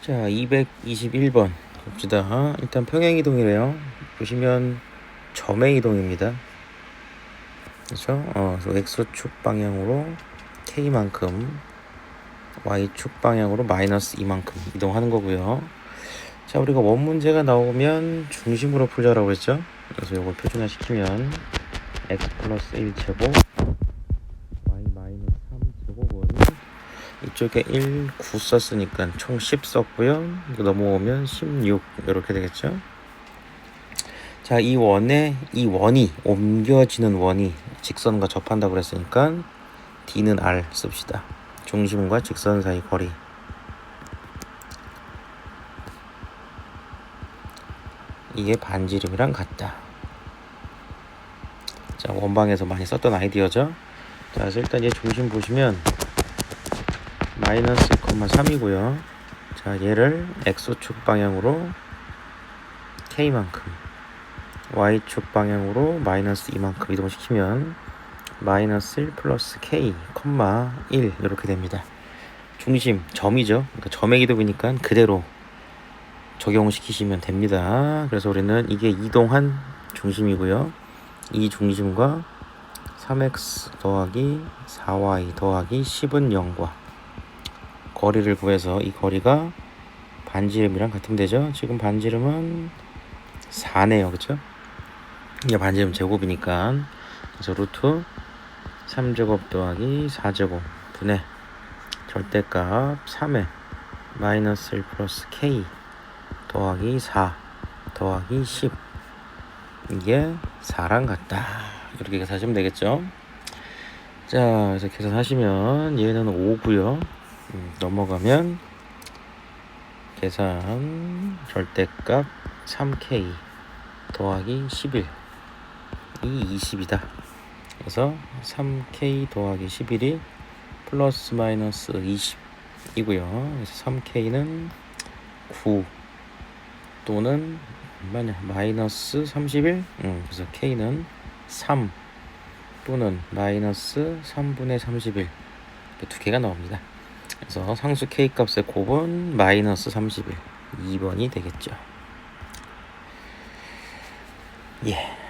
자, 221번 봅시다. 일단 평행 이동이래요. 보시면 점의 이동입니다. 그렇죠? 어, x축 방향으로 k만큼 y축 방향으로 마이너스 2만큼 이동하는 거고요. 자, 우리가 원 문제가 나오면 중심으로 풀자라고 했죠? 그래서 이걸 표준화 시키면 x 플러스 1 제곱 이쪽에 1, 9 썼으니까 총 10 썼고요. 이거 넘어오면 16 이렇게 되겠죠. 자, 이 원에 이 원이 옮겨지는 원이 직선과 접한다고 그랬으니까 D는 R 씁시다. 중심과 직선 사이 거리. 이게 반지름이랑 같다. 자, 원방에서 많이 썼던 아이디어죠. 자, 그래서 일단 얘 중심 보시면 마이너스 1,3이고요. 자, 얘를 x축 방향으로 k만큼, y축 방향으로 마이너스 2만큼 이동시키면 마이너스 1 플러스 k, 1 이렇게 됩니다. 중심, 점이죠. 그러니까 점의 기동이니까 그대로 적용시키시면 됩니다. 그래서 우리는 이게 이동한 중심이고요. 이 중심과 3x 더하기 4y 더하기 10은 0과 거리를 구해서 이 거리가 반지름이랑 같으면 되죠. 지금 반지름은 4네요. 그쵸? 이게 반지름 제곱이니까 그래서 루트 3제곱 더하기 4제곱 분의 절대값 3에 마이너스 1 플러스 k 더하기 4 더하기 10 이게 4랑 같다 이렇게 계산하시면 되겠죠 자 그래서 계산하시면 얘는 5고요 음, 넘어가면 계산 절대값 3k 더하기 11이 20이다. 그래서 3k 더하기 11이 플러스 마이너스 20이고요. 그래서 3k는 9 또는 얼마냐 마이너스 31 음, 그래서 k는 3 또는 마이너스 3분의 31 이렇게 두 개가 나옵니다 그래서 상수 k 값의 곱은 마이너스 31 2번이 되겠죠. 예